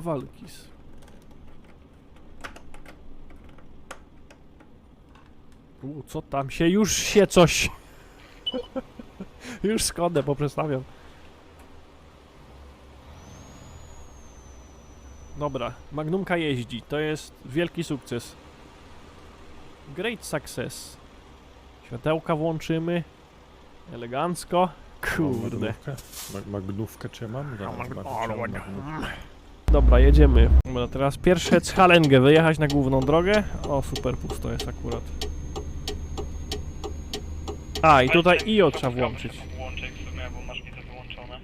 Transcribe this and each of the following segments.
walkis. U, co tam się? Już się coś... Już Skodę poprzestawiam. Dobra, Magnumka jeździ. To jest wielki sukces. Great success. Światełka włączymy. Elegancko. Kurde. Magnówkę? Mag- Magnówkę czy ja? Zaraz mam magnówkę. Dobra, jedziemy. Dobra, teraz pierwsze Chalengę, wyjechać na główną drogę. O, super pusto jest akurat. A, i tutaj IO trzeba włączyć. Wyłączone.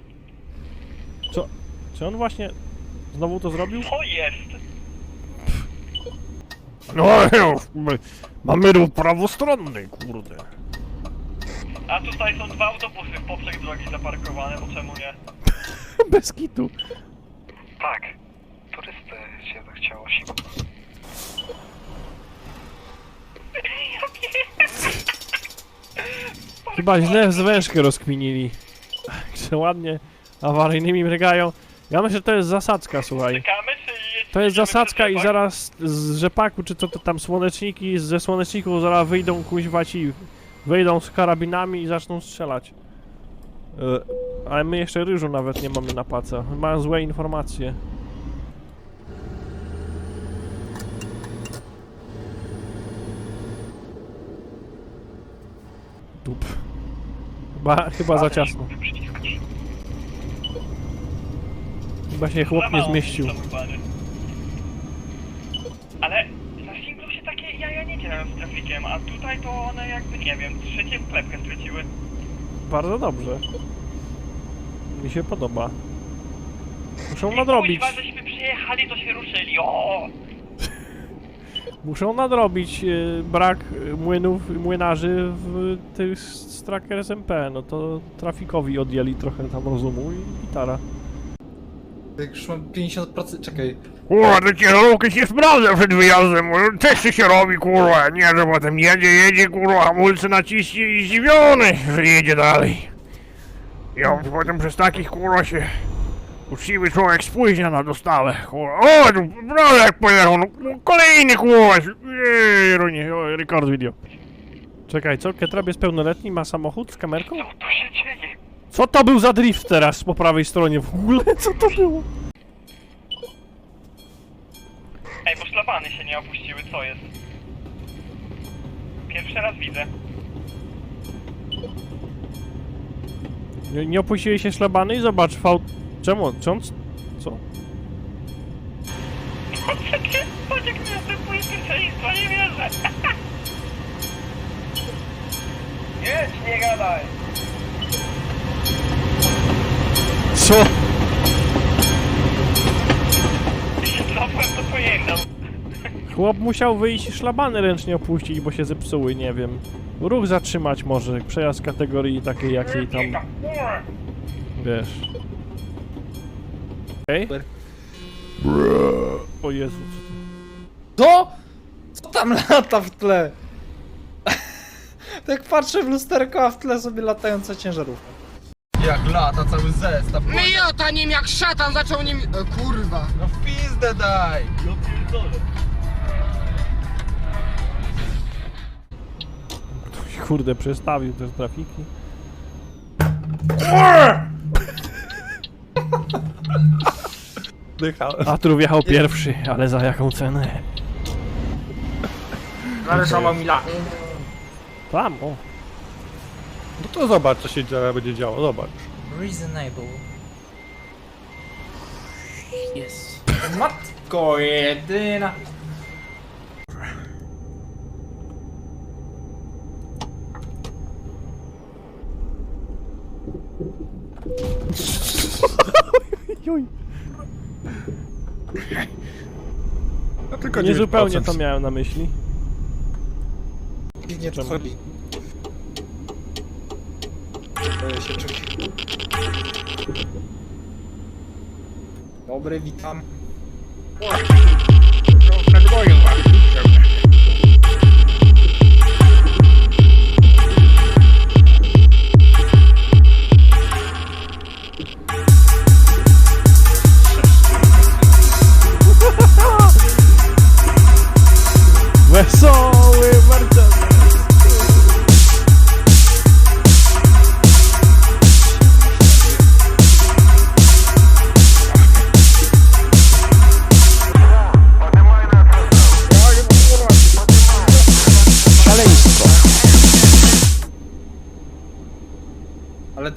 Czy on właśnie znowu to zrobił? Co jest? No, my, mamy ruch prawostronny, kurde. A tutaj są dwa autobusy w poprzek drogi zaparkowane, bo czemu nie? Bez kitu. Tak. Turysty się zachciało siłą. Chyba źle zwężkę rozkminili. Że ładnie awaryjnymi mrygają. Ja myślę, że to jest zasadzka, słuchaj. Czekamy, czy jedziemy To jest przez zasadzka i rzepak? zaraz z rzepaku, czy co to tam, słoneczniki, ze słoneczników zaraz wyjdą kuźwa ci, wyjdą z karabinami i zaczną strzelać. E, ale my jeszcze ryżu nawet nie mamy na pace. Mają złe informacje. Dup. Chyba, chyba za ciasno. Chyba się chłop nie zmieścił. Ale na singlu się takie jaja nie dzieją z trafikiem, a tutaj to one jakby, nie wiem, trzecie klepkę straciły. Bardzo dobrze. Mi się podoba. Muszą nadrobić. Kuźwa, żeśmy przyjechali, to się ruszyli, o! Muszą nadrobić e, brak e, młynów, młynarzy w tych z Tracker SMP. No to trafikowi odjęli trochę tam rozumu i gitara. Jak już mam 50%, czekaj. Kurwa, te ciężarówki się sprawdza przed wyjazdem, testy się robi, kurwa, nie, że potem jedzie, jedzie, kurwa, hamulce naciśnie i zdziwiony, że jedzie dalej. Ja potem przez takich, kurwa, się uczciwy człowiek spóźnia na dostawę, kurwa, o, tu jak pojechał, no, kolejny, kurwa, nie, rekord video. Czekaj, co? Ketrab jest pełnoletni, ma samochód z kamerką? Co tu się dzieje? Co to był za drift teraz po prawej stronie w ogóle? Co to było? Ej, bo szlabany się nie opuściły, co jest? Pierwszy raz widzę. Nie, nie opuścili się szlabany i zobacz, V... Czemu? On... Co? Patrz jak mi następuje pierwszeństwo, nie wierzę! Jedź, nie gadaj! Co? Złapłem to pojętam. Chłop musiał wyjść szlabany ręcznie opuścić, bo się zepsuły, nie wiem. Ruch zatrzymać może, przejazd kategorii takiej jakiej tam, wiesz. Okej? O Jezu, co? Co? Tam lata w tle? tak patrzę w lusterko, a w tle sobie latająca ciężarówka. Jak lata cały zestaw. Miota nim jak szatan zaczął nim... E, kurwa. No w pizdę daj! Ktoś kurde przestawił te trafiki. Dychałem. Atru wjechał pierwszy, ale za jaką cenę? Ale sama Mila. Tam, o. No to zobacz, co się zaraz będzie działo, zobacz. Reasonable. Jest. Matko jedyna. Nie zupełnie 9%. to miałem na myśli. Nie to chodzi. Boję się czuć. Dobry, witam. Przed bojem właśnie.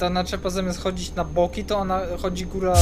Ta naczepa zamiast chodzić na boki, to ona chodzi góra...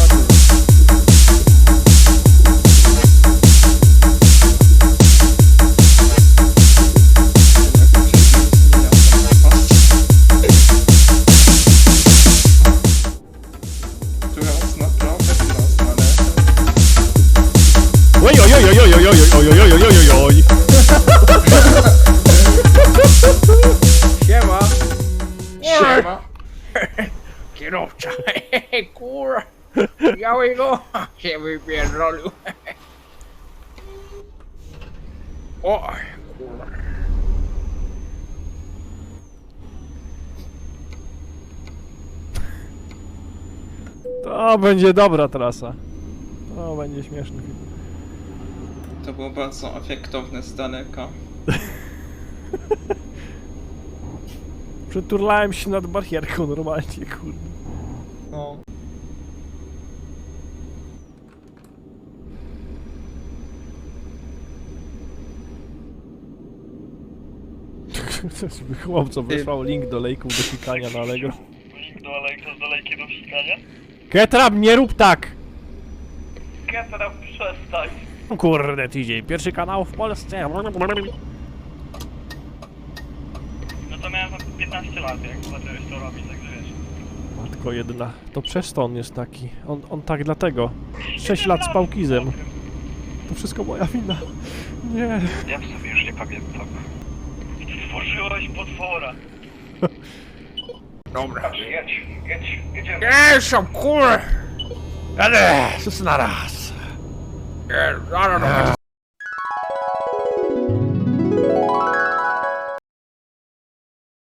Widziałeś go? Się wypierdolił. O, kurwa. To będzie dobra trasa. To będzie śmieszny film. To było bardzo efektowne z daleka. Przeturlałem się nad barierką normalnie, kurde. No. Chłopco wysłał link do lejków do sikania na Allegro. Link do Aleksa z daleki do wsikania. Ketrap, nie rób tak! Ketra, przestań. Kurde, tydzień. Pierwszy kanał w Polsce. No to miałem tam 15 lat, jak zacząłeś to robić, także wiesz. Matko jedna. To przez to on jest taki. On, on tak dlatego. 6 lat z pałkizem. To wszystko moja wina. Nie. Ja w sobie już nie pamiętam. Stworzyłaś potwora. Dobra. Jedź, jedź, jedziemy. Jeżdżam, kur... Jadę, wszyscy na raz. Jeżdż, no, no, no.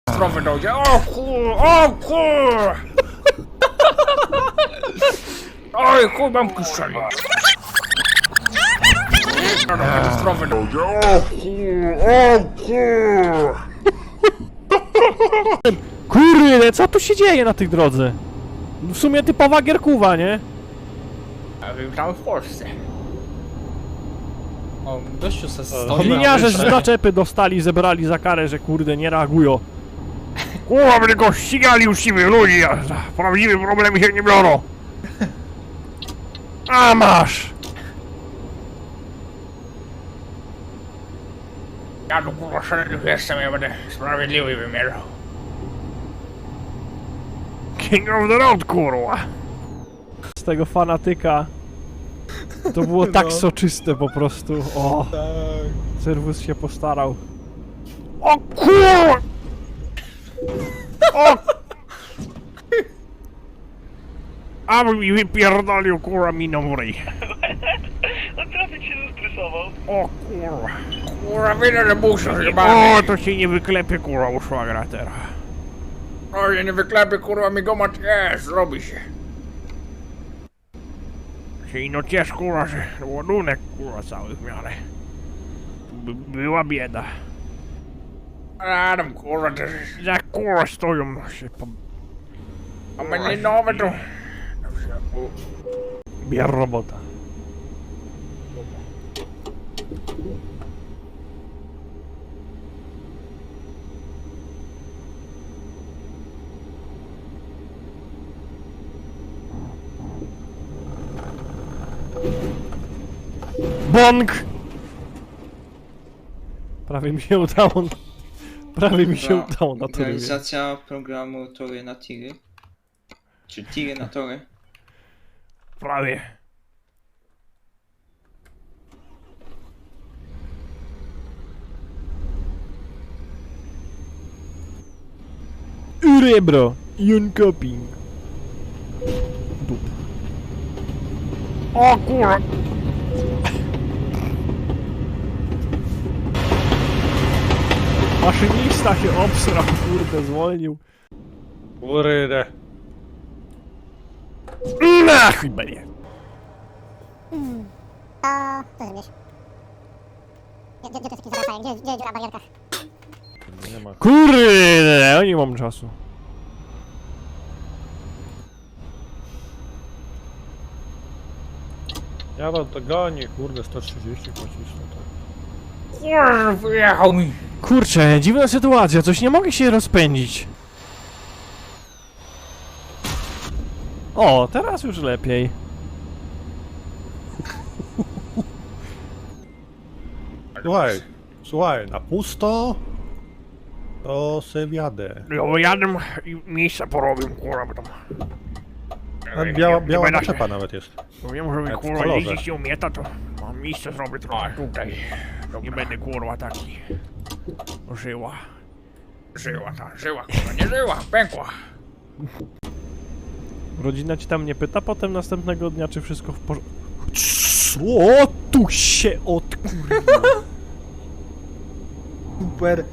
Zdrowy dojdzie, o kur, o kur! Oj, chuj, mam kuszczenie kuszczeli. Katastrofy dojdzie. O kur... O kur... Kurde, co tu się dzieje na tych drodze? W sumie typowa gierkuwa, nie? A witam w Polsce. O, gościu se stoi. Liniarze z naczepy dostali, zebrali za karę, że kurde nie reagują. Kurwa, by tylko ścigali uczciwych ludzi, a prawdziwe problemy się nie biorą. A masz! Ja tu kurwa szaleniów jestem, ja będę sprawiedliwy wymierzał. King of the road, kurwa! Z tego fanatyka. To było tak soczyste po prostu. O, Tak. serwus się postarał. O kurwa! O! A mi wypierdolił, kurwa, ryj. No trafik się zestresował. O kurwa. Kurwa, widzę, że muszę O, chyba. to się nie wyklepie, kurwa, u szwagra teraz. Oj, nie wyklepie, kurwa, mi gomat jest, zrobi się. Się ino ciesz, kurwa, że ładunek, kurwa, cały w miarę. By, była bieda. Adam, kurwa, też jest. Jak kurwa stoją się po... A mnie nowe to... Bier robota. Bąk! Prawie mi się udało. Prawie mi się Dobra, udało na to. Realizacja programu Tory na Tiry. Czy Tiry na Tory. Prawie. Urebro! Junkoping. O kurwa! Maszynista się obsrał, kurde, zwolnił. Kurde. Na chuj będzie. To... co zrobisz? Gdzie, gdzie, jest taki zapałem? Gdzie, gdzie dziura w barierkach? Nie ma. Kurde, nie mam czasu. Ja wam to gonię, kurde, 130 pocisnę to. Kurwa, wyjechał mi. Kurczę, dziwna sytuacja, coś nie mogę się rozpędzić. O, teraz już lepiej. Słuchaj, słuchaj, na pusto to se wjadę. Ja jadę i miejsca porobię, kurwa, bo tam... A Nie- biała, nie biała będę- naczepa nawet jest. No wiem, że mi Jak w kurwa kolorze. jeździć nie umieta, to mam miejsce zrobię trochę tutaj. Nie będę kurwa taki... Żyła. Żyła ta, żyła, kurwa, nie żyła, pękła. Rodzina ci tam nie pyta potem następnego dnia, czy wszystko w porządku. Co tu się od kurwa? Super.